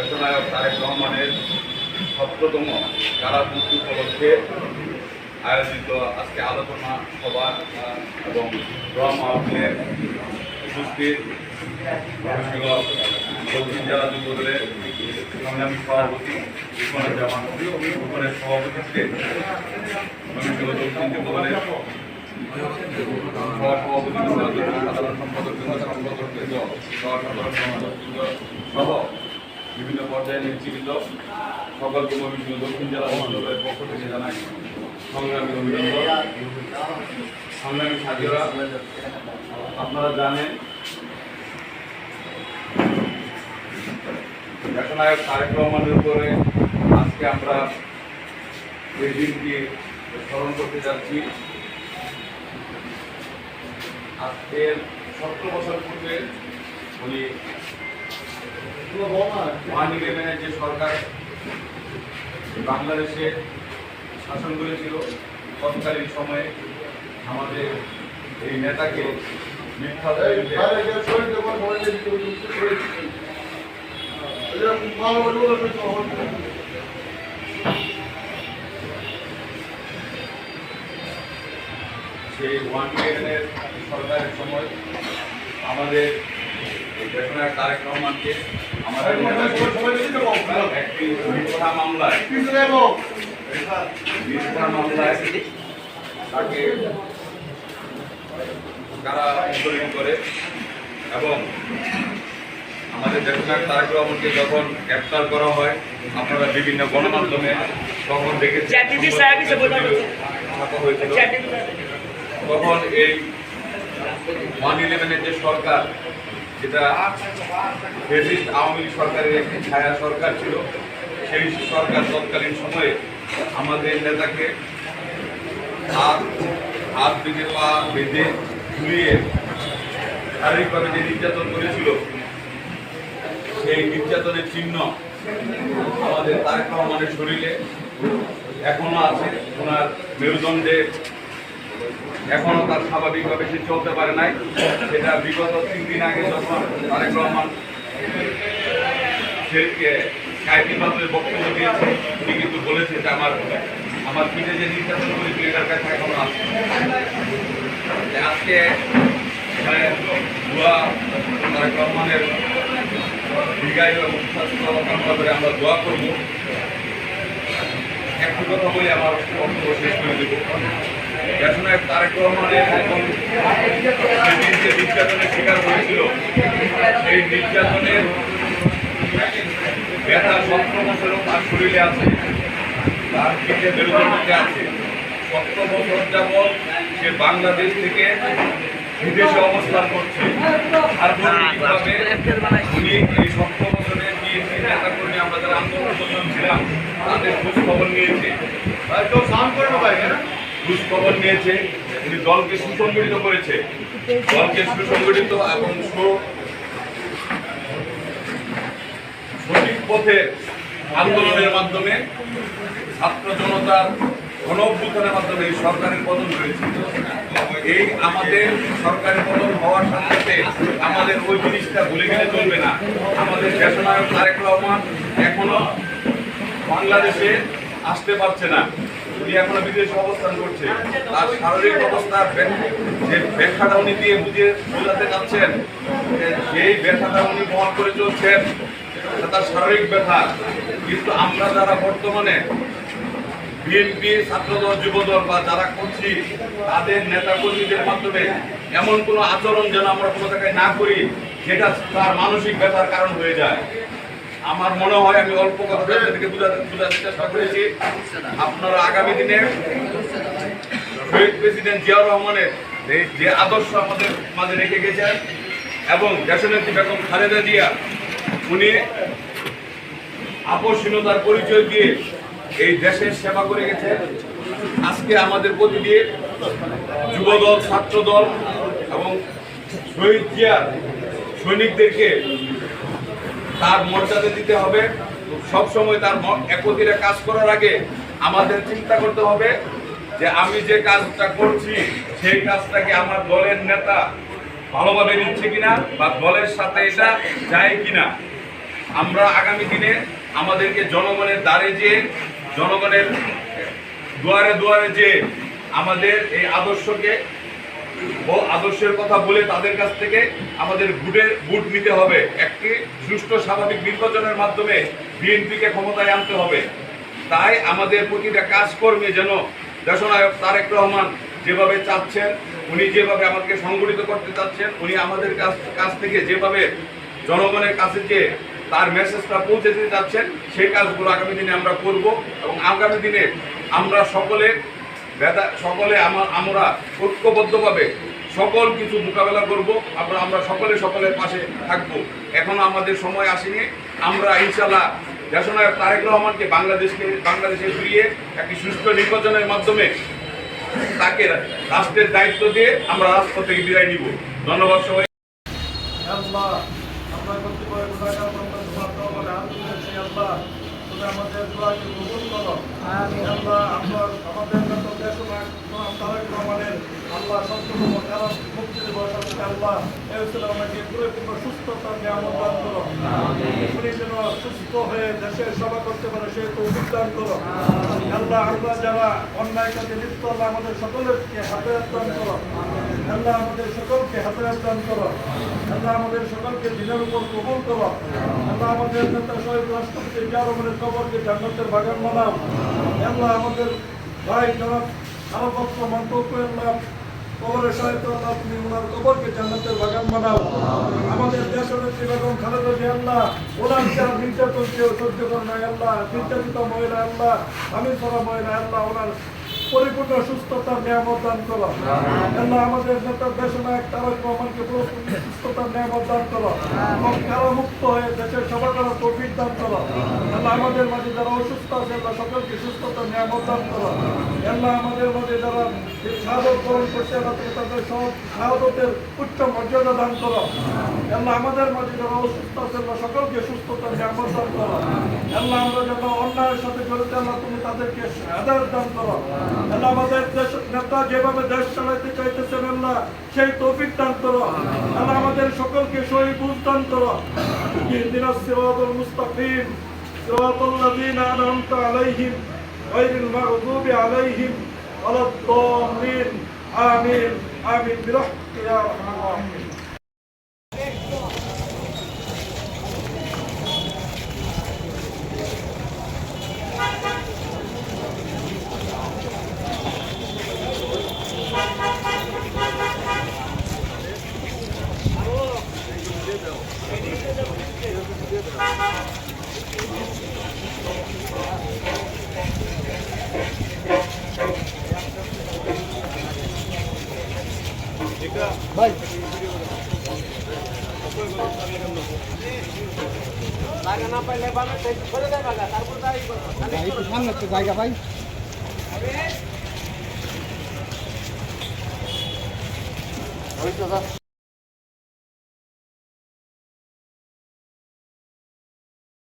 দেশনায়ক তারেক রহমানের সপ্ততম কারামুক্তি উপলক্ষে আয়োজিত আজকে আলোচনা সভা এবং ড্রম আউটলের উপস্থিত দক্ষিণ জেলা যুব দলের সংগ্রামী সভাপতি ইকবাল জামান উপরের সভাপতিত্বে দক্ষিণ যুব সহসভাপতি সাধারণ সম্পাদক সম্পাদক সহ বিভিন্ন পর্যায়ে নেতৃবৃন্দ সকলকে ময়মনসিংহ দক্ষিণ জেলা মন্ডলের পক্ষ থেকে জানাই সংগ্রামী অভিনন্দন। সংগ্রামী সাথীরা, আপনারা জানেন দেশনায়ক তারেক রহমানের উপরে আজকে আমরা এই দিনটি স্মরণ করতে যাচ্ছি। আজকের সতেরো বছর পূর্বে উনি ওয়ান ইলেভেনের যে সরকার বাংলাদেশে শাসন করেছিল, তৎকালীন সময়ে আমাদের এই নেতাকে মিথ্যা সেই ওয়ান ইলেভেনের সরকারের সময় আমাদের দেশনায়ক তারেক রহমানকে আমাদের একটি মিথ্যা মামলায় মিথ্যা মামলায় তাকে কারা উত্তোলন করে এবং আমাদের দেশনায়ক তারেক রহমানকে যখন গ্রেপ্তার করা হয় আপনারা বিভিন্ন গণমাধ্যমে তখন দেখেছেন তখন এই ওয়ান ইলেভেনের যে সরকার যেটা ফেসিস্ট আওয়ামী লীগ সরকারের একটি ছায়া সরকার ছিল, সেই সরকার তৎকালীন সময়ে আমাদের নেতাকে হাত হাত বেঁধে পা বেঁধে ঝুলিয়ে শারীরিকভাবে যে নির্যাতন করেছিল, সেই নির্যাতনের চিহ্ন আমাদের তারেক রহমানের শরীরে এখনও আছে। ওনার মেরুদণ্ডে এখনও তার স্বাভাবিকভাবে সে চলতে পারে নাই। সেটা বিগত তিন দিন আগে যখন তারেক রহমান মাধ্যমে বক্তব্য দিয়েছে, উনি কিন্তু বলেছে যে আমার আমার পিঠে যে নির্যাতন করেছিল এটার কাছে এখনও আছে। আজকে, এখানে দোয়া তারেক রহমানের দীর্ঘায়ু এবং স্বাস্থ্য করে আমরা দোয়া করব। একটু কথা বলে আমার বক্তব্য শেষ করে দেবো। শিকার হয়েছিল, সেই নির্যাতনের শরীরে আছে, তার পিঠে মেরুদণ্ডে আছে। সতেরো বছর সে বাংলাদেশ থেকে বিদেশে অবস্থান করছে। সার্বজনীনভাবে উনি এই সতেরো বছরের বিএনপি নেতা কর্মী আমরা যারা আন্দোলন ছিলাম, তাদের খোঁজ খবর নিয়েছে খোঁজ খবর নিয়েছে উনি দলকে সুসংগঠিত করেছে। দলকে সুসংগঠিত এবং সঠিক পথে আন্দোলনের মাধ্যমে ছাত্র জনতার গণ মাধ্যমে এই সরকারের পতন করেছে এই আমাদের সরকারের পতন হওয়ার সাথে সাথে আমাদের ওই জিনিসটা ভুলে গেলে চলবে না। আমাদের দেশনায়ক তারেক রহমান এখনও বাংলাদেশে আসতে পারছে না। উনি এখনও বিদেশে অবস্থান করছে। তার শারীরিক অবস্থার যে ব্যাখ্যাটা উনি দিয়ে বুঝে বোঝাতে চাচ্ছেন যেই ব্যথাটা উনি বহন করে চলছেন তার শারীরিক ব্যথা। কিন্তু আমরা যারা বর্তমানে বিএনপি, ছাত্রদল, যুবদল বা যারা করছি, তাদের নেতা কর্মীদের মাধ্যমে এমন কোনো আচরণ যেন আমরা কোনো জায়গায় না করি, যেটা তার মানসিক ব্যথার কারণ হয়ে যায়। আমার মনে হয় আমি অল্প কথা বোঝাতে চেষ্টা করেছি। আপনারা আগামী দিনে শহীদ প্রেসিডেন্ট জিয়াউর রহমানের যে আদর্শ আমাদের মাঝে রেখে গেছেন এবং দেশনেত্রী বেগম খালেদা জিয়া, উনি আপসহীনতার পরিচয় দিয়ে এই দেশের সেবা করে গেছে আজকে আমাদের প্রতিটি যুবদল, ছাত্রদল এবং শহীদ জিয়ার সৈনিকদেরকে তার মর্যাদা দিতে হবে। সব সময় তার একতিরে কাজ করার আগে আমাদের চিন্তা করতে হবে যে আমি যে কাজটা করছি, সেই কাজটাকে আমার দলের নেতা ভালোভাবে নিচ্ছে কিনা বা দলের সাথে এটা যায় কিনা। আমরা আগামী দিনে আমাদেরকে জনগণের দ্বারে যে জনগণের দুয়ারে দুয়ারে যে আমাদের এই আদর্শকে ও আদর্শের কথা বলে তাদের কাছ থেকে আমাদের ভোটের ভোট নিতে হবে। একটি সুষ্ঠু স্বাভাবিক নির্বাচনের মাধ্যমে বিএনপিকে ক্ষমতায় আনতে হবে। তাই আমাদের প্রতিটা কাজকর্মে যেন দেশনায়ক তারেক রহমান যেভাবে চাচ্ছেন, উনি যেভাবে আমাদেরকে সংগঠিত করতে চাচ্ছেন, উনি আমাদের কাছ কাছ থেকে যেভাবে জনগণের কাছে যে তার মেসেজটা পৌঁছে দিতে চাচ্ছেন, সেই কাজগুলো আগামী দিনে আমরা করব এবং আগামী দিনে আমরা সকলে সকলে আমার আমরা ঐক্যবদ্ধভাবে সকল কিছু মোকাবেলা করব। আমরা আমরা সকলে সকলের পাশে থাকব। এখনও আমাদের সময় আসেনি। আমরা ইনশাল্লাহ দেশনায়ক তারেক রহমানকে বাংলাদেশকে বাংলাদেশে ফিরিয়ে একটি সুষ্ঠু নির্বাচনের মাধ্যমে তাকে রাষ্ট্রের দায়িত্ব দিয়ে আমরা রাজপথ থেকে বিদায় নিব। ধন্যবাদ সবাই। আমাদের দোয়াকে কবুল করো। আল্লাহ আমরা আমাদের তারেক রহমানের আল্লাহ সত্যতম কারণ মুক্তি দিবস আজকে আল্লাহ আমাকে পরিপূর্ণ সুস্থতা নিয়ামত দান করো। উনি যেন সুস্থ হয়ে দেশের সেবা করতে পারে সেই তো দান করো। আল্লাহ আমরা যারা অন্যায় কাজে লিপ্ত আল্লাহ আমাদের সকলকে হাতে দান করো। আল্লাহ আমাদের সকলকে হাতে দান করো। আল্লাহ আমাদের সকলকে দিনের উপর কবুল করো। আল্লাহ আমাদের নেতা শহীদ রাষ্ট্রপতি জিয়া রহমানের কবরকে জান্নাতের বাগান বানাও। আল্লাহ আমাদের ভাই জনাব আরবত্র মন্তব্য আল্লাহ কবরের সাহিত্য আল্লাহ তুমি ওনার কবরকে জান্নাতের বাগান বানাও। আমাদের দেশনেত্রী বেগম খালেদা জিয়া আল্লাহ। ওনার যারা নির্যাতন কেউ সহ্য করে নাই আল্লাহ। নির্যাতিত মহিলা আল্লাহ। আমি সরা মহিলা আল্লাহ। ওনার পরিপূর্ণ সুস্থতার নিয়ামত দান করো। আল্লাহ আমাদের নেতা দেশনায়ক তারক রহমানকে সুস্থতার নিয়ামত দান করো। এবং কারামুক্ত হয়ে দেশের সভা করার তৌফিক দান করো। আল্লাহ আমাদের মাঝে যারা অসুস্থ আছে আল্লাহ সকলকে সুস্থতার নিয়ামত দান করো। আল্লাহ আমাদের মাঝে যারা শাহাদত বরণ করছে আল্লাহ তুমি তাদের শাহাদতের উচ্চ মর্যাদা দান করো। আল্লাহ আমাদের মাঝে যারা অসুস্থ আছে আল্লাহ সকলকে সুস্থতার নিয়ামত দান করো। আল্লাহ আমরা যারা অন্যায়ের সাথে জড়িত আল্লাহ তুমি তাদেরকে আদার দান করো। আল্লাহ। আমাদের দেশ নেতা যেভাবে দেশ চালাইতে চাইতেছেন আল্লাহ সেই তৌফিক দান করো। আল্লাহ। আমাদের সকলকে সহি বুঝ দান করো। ইহদিনাস সিরাতাল মুস্তাকিম সিরাতাল লাযিনা আন'আমতা আলাইহিম গায়রিল মাগদুবি আলাইহিম আমিন। আমিন। বিরহমাতিকা ইয়া রাহিমিন একটু সামনে একটু জায়গা ভাই।